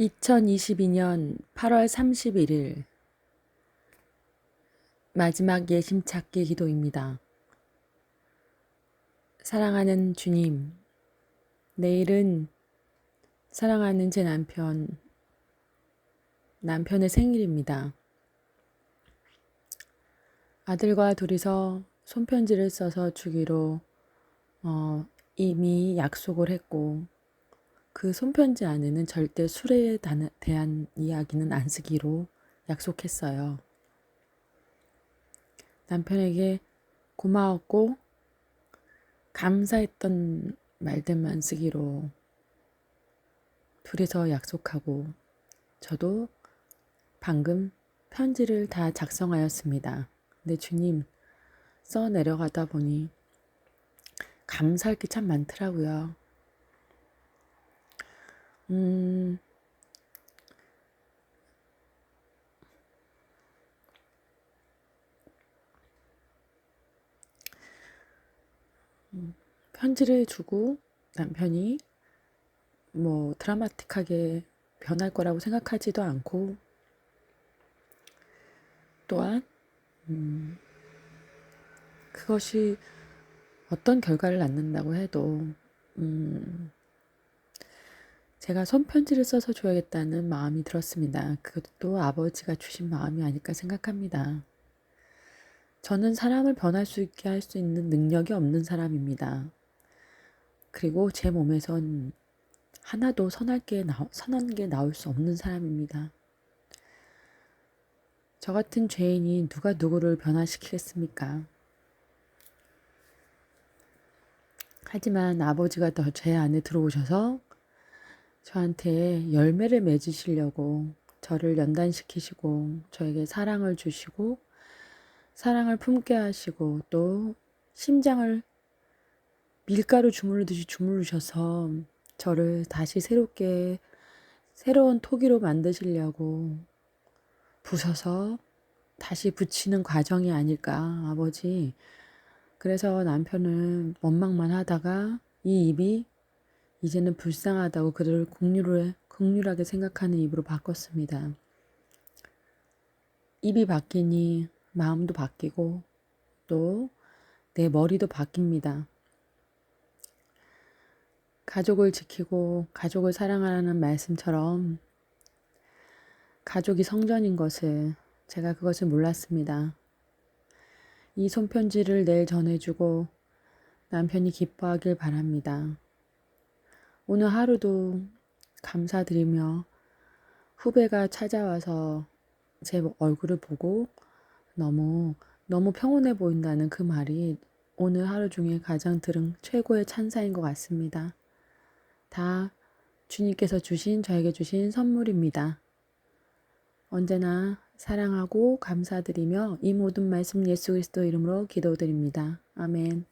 2022년 8월 31일 마지막 예심 찾기 기도입니다. 사랑하는 주님, 내일은 사랑하는 제 남편, 남편의 생일입니다. 아들과 둘이서 손편지를 써서 주기로 어, 이미 약속을 했고 그 손편지 안에는 절대 술에 단- 대한 이야기는 안 쓰기로 약속했어요. 남편에게 고마웠고 감사했던 말들만 쓰기로 둘이서 약속하고 저도 방금 편지를 다 작성하였습니다. 근데 주님 써 내려가다 보니 감사할 게 참 많더라고요. 음, 편지를 주고 남편이 뭐 드라마틱하게 변할 거라고 생각하지도 않고 또한 음, 그것이 어떤 결과를 낳는다고 해도 음, 제가 손편지를 써서 줘야겠다는 마음이 들었습니다. 그것도 아버지가 주신 마음이 아닐까 생각합니다. 저는 사람을 변할 수 있게 할 수 있는 능력이 없는 사람입니다. 그리고 제 몸에선 하나도 선할 게 나, 선한 게 나올 수 없는 사람입니다. 저 같은 죄인이 누가 누구를 변화시키겠습니까? 하지만 아버지가 더 제 안에 들어오셔서 저한테 열매를 맺으시려고 저를 연단시키시고 저에게 사랑을 주시고 사랑을 품게 하시고 또 심장을 밀가루 주무르듯이 주무르셔서 저를 다시 새롭게 새로운 토기로 만드시려고 부셔서 다시 붙이는 과정이 아닐까 아버지. 그래서 남편은 원망만 하다가 이 입이 이제는 불쌍하다고 그를 국률을, 국률하게 생각하는 입으로 바꿨습니다. 입이 바뀌니 마음도 바뀌고 또 내 머리도 바뀝니다. 가족을 지키고 가족을 사랑하라는 말씀처럼 가족이 성전인 것을 제가 그것을 몰랐습니다. 이 손편지를 내일 전해주고 남편이 기뻐하길 바랍니다. 오늘 하루도 감사드리며 후배가 찾아와서 제 얼굴을 보고 너무 너무 평온해 보인다는 그 말이 오늘 하루 중에 가장 들은 최고의 찬사인 것 같습니다. 다 주님께서 주신 저에게 주신 선물입니다. 언제나 사랑하고 감사드리며 이 모든 말씀 예수 그리스도 이름으로 기도드립니다. 아멘.